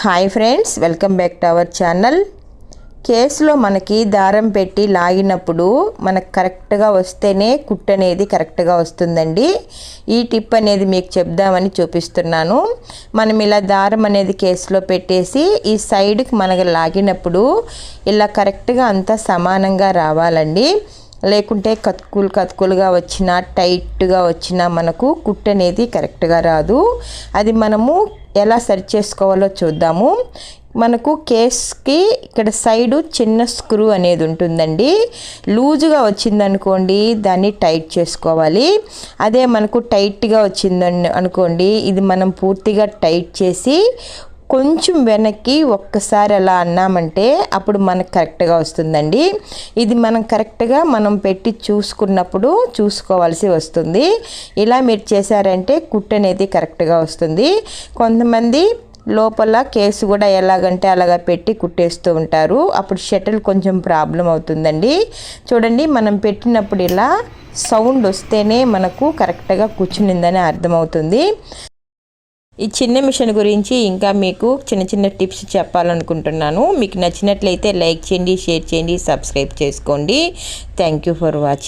Hi friends welcome back to our channel. కేసులో మనకి దారం పెట్టి లాగినప్పుడు మనకు కరెక్ట్గా వస్తేనే కుట్ అనేది కరెక్ట్గా వస్తుందండి. ఈ టిప్ అనేది మీకు చెప్దామని చూపిస్తున్నాను. మనం ఇలా దారం అనేది కేసులో పెట్టేసి ఈ సైడ్కి మనకు లాగినప్పుడు ఇలా కరెక్ట్గా అంతా సమానంగా రావాలండి. లేకుంటే కతుకులు కతుకులుగా వచ్చిన టైట్గా వచ్చిన మనకు కుట్ అనేది కరెక్ట్గా రాదు. అది మనము ఎలా సరి చేసుకోవాలో చూద్దాము. మనకు కేస్కి ఇక్కడ సైడు చిన్న స్క్రూ అనేది ఉంటుందండి. లూజుగా వచ్చిందనుకోండి దాన్ని టైట్ చేసుకోవాలి. అదే మనకు టైట్గా వచ్చిందని అనుకోండి ఇది మనం పూర్తిగా టైట్ చేసి కొంచెం వెనక్కి ఒక్కసారి అలా అన్నామంటే అప్పుడు మనకు కరెక్ట్గా వస్తుందండి. ఇది మనం కరెక్ట్గా మనం పెట్టి చూసుకున్నప్పుడు చూసుకోవాల్సి వస్తుంది. ఇలా మీరు చేశారంటే కుట్ అనేది కరెక్ట్గా వస్తుంది. కొంతమంది లోపల కేసు కూడా ఎలాగంటే అలాగా పెట్టి కుట్టేస్తూ ఉంటారు. అప్పుడు షటిల్ కొంచెం ప్రాబ్లం అవుతుందండి. చూడండి మనం పెట్టినప్పుడు ఇలా సౌండ్ వస్తేనే మనకు కరెక్ట్గా కూర్చునిందని అర్థమవుతుంది. ఈ చిన్న మిషన్ గురించి ఇంకా మీకు చిన్న చిన్న టిప్స్ చెప్పాలనుకుంటున్నాను. మీకు నచ్చినట్లయితే లైక్ చేయండి షేర్ చేయండి సబ్స్క్రైబ్ చేసుకోండి. Thank you for watching